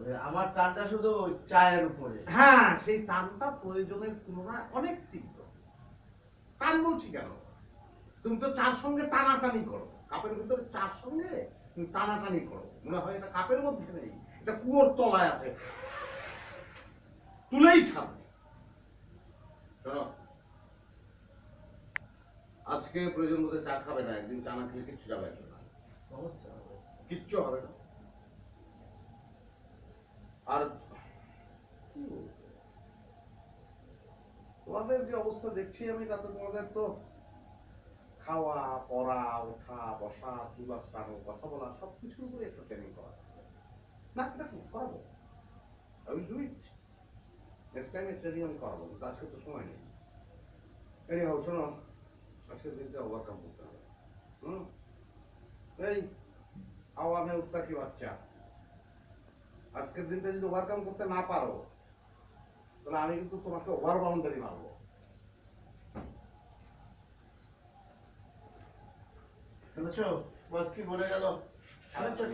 ওই আমার টানটা শুধু চায়ের উপরে। হ্যাঁ সেই টানটা প্রয়োজনের তুলনায় অনেক তীব্র। টান বলছি কেন? তুমি তো চার সঙ্গে টানাটানি করো। কাপের ভিতরে চার সঙ্গে টানাটানি করো। মনে হয় এটা কাপের মধ্যে নেই এটা কুয়োর তলায় আছে। তুলেই ছাড়বে শোনো আজকে প্রয়োজন মতো চা খাবে না একদিন চা না খেলে কিচ্ছু যাবে না। কিচ্ছু হবে না। আর তোমাদের যে অবস্থা দেখছি আমি, তাতে তোমাদের তো খাওয়া, পড়া, ওঠা, বসা চুলা চানো কথা বলা সব কিছুর উপরে একটু ট্রেনিং করা। না দেখো করাবো। আমি ইট নেক্সট টাইম ট্রেনিং আমি করাবো কিন্তু আজকে তো সময় নেই। এই হোক শোনো, আজকের দিনটা ওভারকাম করতে হবে। হুম? এই, আওয়ামে উত্তাকি বাচ্চা। আজকের দিনটা যদি ওভারকাম করতে না পারো তাহলে আমি কিন্তু তোমাকে ওভার বাউন্ডারি মারবো। কি বলে গেল? শুনেছো?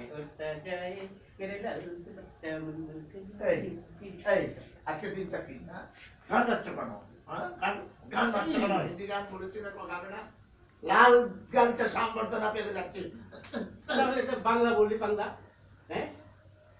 এই এই আজকে দিনটা কি? না গান গাচ্ছ কেন? হ্যাঁ? গান গান কেন? হিন্দি গান বলেছি না গাবে না। লাল গালিচা সম্বর্ধনা পেতে যাচ্ছি। বাংলা বললি বাংলা। হ্যাঁ